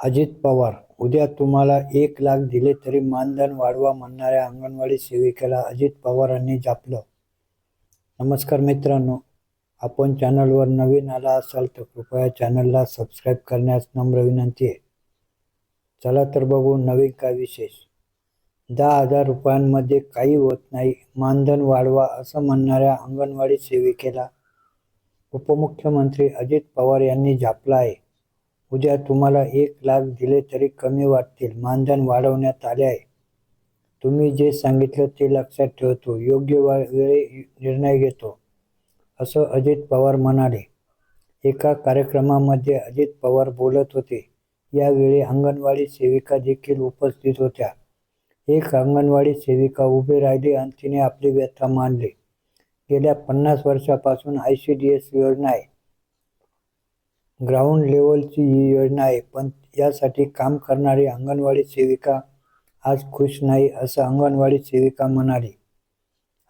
अजित पवार उद्या तुम्हाला एक लाख दिले तरी मानधन वाढवा म्हणणाऱ्या अंगणवाडी सेविकेला अजित पवारांनी जापलं. नमस्कार मित्रांनो आपण चॅनलवर नवीन आला असाल तर कृपया चॅनलला सबस्क्राईब करण्यास नम्र विनंती आहे. चला तर बघू नवीन काय विशेष. दहा हजार रुपयांमध्ये काही होत नाही मानधन वाढवा असं म्हणणाऱ्या अंगणवाडी सेविकेला उपमुख्यमंत्री अजित पवार यांनी झापला आहे. उद्या तुम्हाला एक लाख दिले तरी कमी वाटतील. मानधन वाढवण्यात आले आहे. तुम्ही जे सांगितलं ते लक्षात ठेवतो. योग्य वेळी निर्णय घेतो. असं अजित पवार म्हणाले. एका कार्यक्रमामध्ये अजित पवार बोलत होते. यावेळी अंगणवाडी सेविका देखील उपस्थित होत्या. एक अंगणवाडी सेविका उभी राहिली आणि तिने आपली व्यथा मांडली. गेल्या पन्नास वर्षापासून आय सी डी एस योजना आहे. ग्राउंड लेवलची ही योजना आहे पण यासाठी काम करणारी अंगणवाडी सेविका आज खुश नाही असं अंगणवाडी सेविका म्हणाली.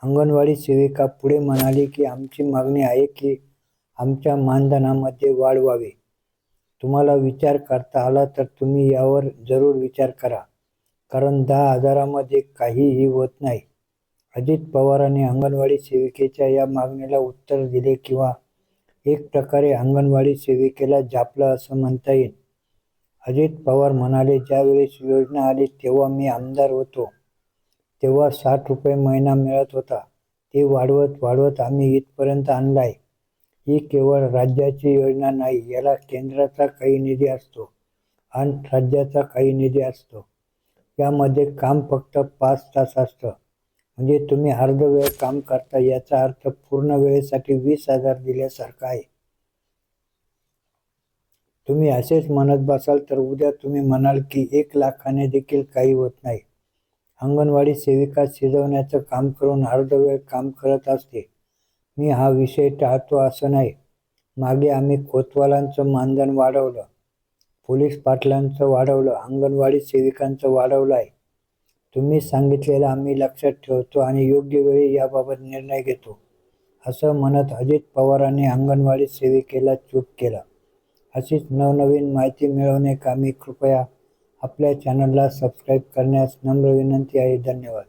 अंगणवाडी सेविका पुढे म्हणाली की आमची मागणी आहे की आमच्या मानधनामध्ये वाढ व्हावी. तुम्हाला विचार करता आला तर तुम्ही यावर जरूर विचार करा. कारण दहा हजारामध्ये काहीही होत नाही. अजित पवारांनी अंगणवाडी सेविकेच्या या मागणीला उत्तर दिले किंवा एक प्रकारे अंगणवाडी सेविकेला जापलं असं म्हणता येईल. अजित पवार म्हणाले ज्यावेळेस योजना आली तेव्हा मी आमदार होतो. तेव्हा साठ रुपये महिना मिळत होता. ते वाढवत वाढवत आम्ही इथपर्यंत आणला आहे ही केवळ राज्याची योजना नाही याला केंद्राचा काही निधी असतो आणि राज्याचा काही निधी असतो. यामध्ये काम फक्त पाच तास असतं. म्हणजे तुम्ही अर्ध वेळ काम करता याचा अर्थ पूर्ण वेळेसाठी वीस हजार दिल्यासारखा आहे. तुम्ही असेच म्हणत बसाल तर उद्या तुम्ही म्हणाल की एक लाखाने देखील काही होत नाही. अंगणवाडी सेविका शिजवण्याचं काम करून अर्ध वेळ काम करत असते. मी हा विषय टाळतो असं नाही. मागे आम्ही कोतवालांचं मानधन वाढवलं पोलीस पाटलांचं वाढवलं अंगणवाडी सेविकांचं वाढवलं आहे. तुम्ही सांगितलेलं आम्ही लक्षात ठेवतो आणि योग्य वेळी याबाबत निर्णय घेतो. असं म्हणत अजित पवारांनी अंगणवाडी सेविकेला चूप केला. अशीच नवनवीन माहिती मिळवणे कामी कृपया आपल्या चॅनलला सबस्क्राईब करण्यास नम्र विनंती आहे. धन्यवाद.